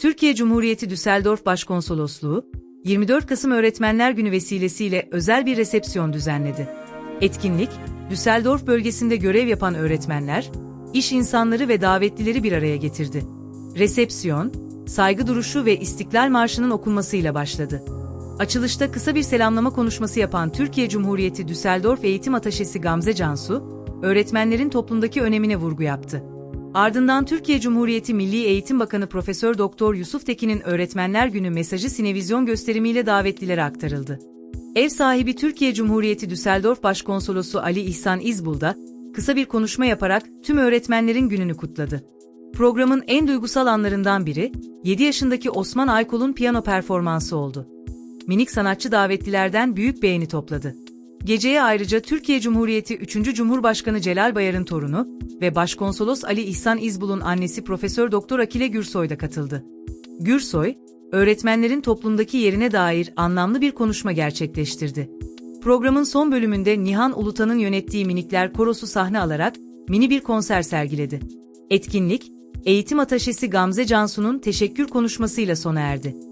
Türkiye Cumhuriyeti Düsseldorf Başkonsolosluğu, 24 Kasım Öğretmenler Günü vesilesiyle özel bir resepsiyon düzenledi. Etkinlik, Düsseldorf bölgesinde görev yapan öğretmenler, iş insanları ve davetlileri bir araya getirdi. Resepsiyon, saygı duruşu ve İstiklal Marşı'nın okunmasıyla başladı. Açılışta kısa bir selamlama konuşması yapan Türkiye Cumhuriyeti Düsseldorf Eğitim Ataşesi Gamze Cansu, öğretmenlerin toplumdaki önemine vurgu yaptı. Ardından Türkiye Cumhuriyeti Milli Eğitim Bakanı Profesör Doktor Yusuf Tekin'in Öğretmenler Günü mesajı sinevizyon gösterimiyle davetlilere aktarıldı. Ev sahibi Türkiye Cumhuriyeti Düsseldorf Başkonsolosu Ali İhsan İzbul da kısa bir konuşma yaparak tüm öğretmenlerin gününü kutladı. Programın en duygusal anlarından biri 7 yaşındaki Osman Aykol'un piyano performansı oldu. Minik sanatçı davetlilerden büyük beğeni topladı. Geceye ayrıca Türkiye Cumhuriyeti 3. Cumhurbaşkanı Celal Bayar'ın torunu ve Başkonsolos Ali İhsan İzbul'un annesi Profesör Doktor Akile Gürsoy da katıldı. Gürsoy, öğretmenlerin toplumdaki yerine dair anlamlı bir konuşma gerçekleştirdi. Programın son bölümünde Nihan Ulutan'ın yönettiği Minikler Korosu sahne alarak mini bir konser sergiledi. Etkinlik, Eğitim Ataşesi Gamze Cansu'nun teşekkür konuşmasıyla sona erdi.